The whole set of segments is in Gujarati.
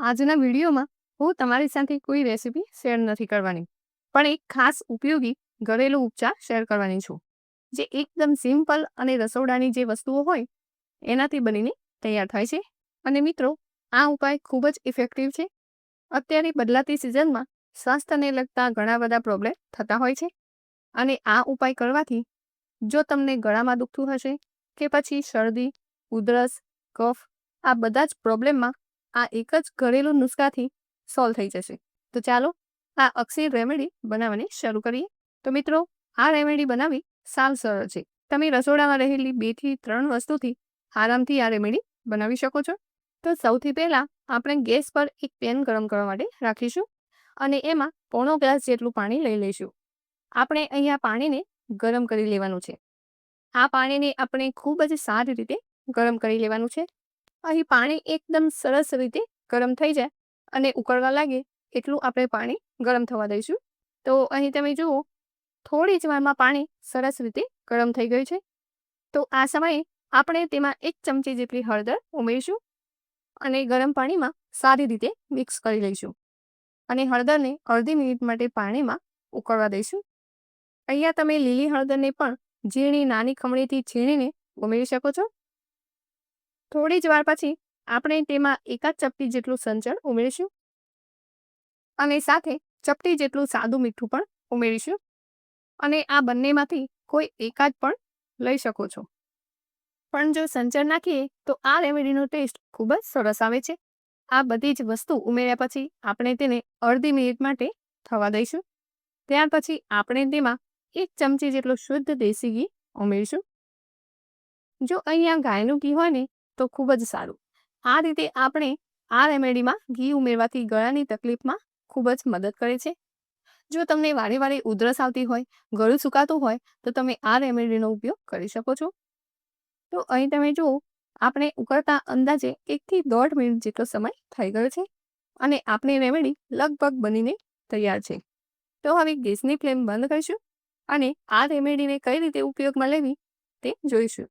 આજના વિડીયોમાં હું તમારી સાથે કોઈ રેસીપી શેર નથી કરવાની, પણ એક ખાસ ઉપયોગી ઘરેલું ઉપચાર શેર કરવાની છું, જે એકદમ સિમ્પલ અને રસોડાની જે વસ્તુઓ હોય, એનાથી બનીને તૈયાર થાય છે. અને મિત્રો, આ ઉપાય ખૂબ જ ઇફેક્ટિવ છે. અત્યારે બદલાતી સિઝનમાં સ્વાસ્થ્યને લગતા ઘણા બધા પ્રોબ્લેમ થતા હોય છે. અને આ ઉપાય કરવાથી જો તમને ગળામાં દુખતું હશે કે પછી શરદી, ઉધરસ, કફ, આ બધા જ પ્રોબ્લેમમાં આ એક જ ઘરેલું નુસ્ખાથી સોલ્વ થઈ જશે. તો ચાલો આ અક્ષય રેમેડી બનાવવાની શરૂ કરીએ. તો મિત્રો, આ રેમેડી બનાવવી સાવ સરળ છે. તમે રસોડામાં રહેલી બેથી ત્રણ વસ્તુથી આરામથી આ રેમેડી બનાવી શકો છો. તો સૌથી પહેલાં આપણે ગેસ પર એક પેન ગરમ કરવા માટે રાખીશું અને એમાં પોણો ગ્લાસ જેટલું પાણી લઈ લઈશું. આપણે અહીંયા પાણીને ગરમ કરી લેવાનું છે. આ પાણીને આપણે ખૂબ જ સારી રીતે ગરમ કરી લેવાનું છે. અહીં પાણી એકદમ સરસ રીતે ગરમ થઈ જાય અને ઉકળવા લાગે એટલું આપણે પાણી ગરમ થવા દઈશું. તો અહીં તમે જુઓ, થોડી જ વારમાં પાણી સરસ રીતે ગરમ થઈ ગયું છે. તો આ સમયે આપણે તેમાં એક ચમચી જેટલી હળદર ઉમેરીશું અને ગરમ પાણીમાં સારી રીતે મિક્સ કરી લઈશું અને હળદરને અડધી મિનિટ માટે પાણીમાં ઉકળવા દઈશું. અહીંયા તમે લીલી હળદરને પણ ઝીણી નાની ખમણીથી છીણીને ઉમેરી શકો છો. થોડી જ વાર પછી આપણે તેમાં એકાદ ચપટી જેટલું સંચળ ઉમેરીશું અને સાથે ચપટી જેટલું સાદું મીઠું પણ ઉમેરીશું. અને આ બંનેમાંથી કોઈ એકાદ પણ લઈ શકો છો. પણ જો સંચર નાખીએ તો આ રેમેડીનો ટેસ્ટ ખૂબ જ સરસ આવે છે. આ બધી જ વસ્તુ ઉમેર્યા પછી આપણે તેને અડધી મિનિટ માટે થવા દઈશું. ત્યાર પછી આપણે તેમાં એક ચમચી જેટલું શુદ્ધ દેશી ઘી ઉમેરીશું. જો અહીંયા ગાયનું ઘી હોય ને તો ખૂબ જ સારું. આ રીતે આપણે આ રેમેડીમાં ઘી ઉમેરવાથી ગળાની તકલીફમાં ખૂબ જ મદદ કરે છે. જો તમને વારે વારે ઉધરસ આવતી હોય, ગળું સુકાતું હોય, તો તમે આ રેમેડીનો ઉપયોગ કરી શકો છો. તો અહીં તમે જુઓ, આપણે ઉકળતા અંદાજે એકથી દોઢ મિનિટ જેટલો સમય થઈ ગયો છે અને આપણી રેમેડી લગભગ બનીને તૈયાર છે. તો હવે ગેસની ફ્લેમ બંધ કરીશું અને આ રેમેડીને કઈ રીતે ઉપયોગમાં લેવી તે જોઈશું.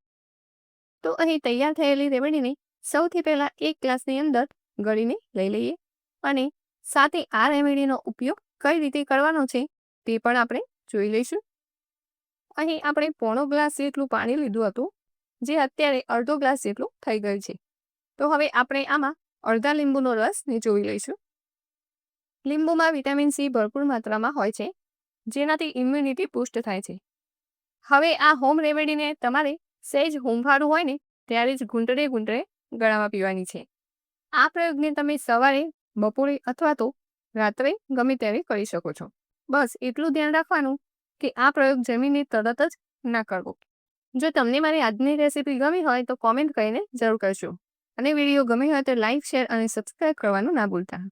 તો અહીં તૈયાર થયેલી રેવડીને સૌથી પહેલાં એક ગ્લાસની અંદર ગળીને લઈ લઈએ અને સાથે આ રેમેડીનો ઉપયોગ કઈ રીતે કરવાનો છે તે પણ આપણે જોઈ લઈશું. અહીં આપણે પોણો ગ્લાસ જેટલું પાણી લીધું હતું, જે અત્યારે અડધો ગ્લાસ જેટલું થઈ ગયું છે. તો હવે આપણે આમાં અડધા લીંબુનો રસ જોઈ લઈશું. લીંબુમાં વિટામિન સી ભરપૂર માત્રામાં હોય છે, જેનાથી ઇમ્યુનિટી પુષ્ટ થાય છે. હવે આ હોમ રેમેડીને તમારે સહેજ હુંફાળું હોય ને, ત્યારે જ ઘૂંટડે ઘૂંટડે ગળામાં પીવાની છે. આ પ્રયોગને તમે સવારે, બપોરે અથવા તો રાત્રે ગમે ત્યારે કરી શકો છો. બસ એટલું ધ્યાન રાખવાનું કે આ પ્રયોગ જમીને તરત જ ના કરવો. જો તમને મારી આજની રેસીપી ગમી હોય તો કોમેન્ટ કરીને જરૂર કરજો. અને વીડિયો ગમી હોય તો લાઇક શેર અને સબસ્ક્રાઇબ કરવાનું ના ભૂલતા.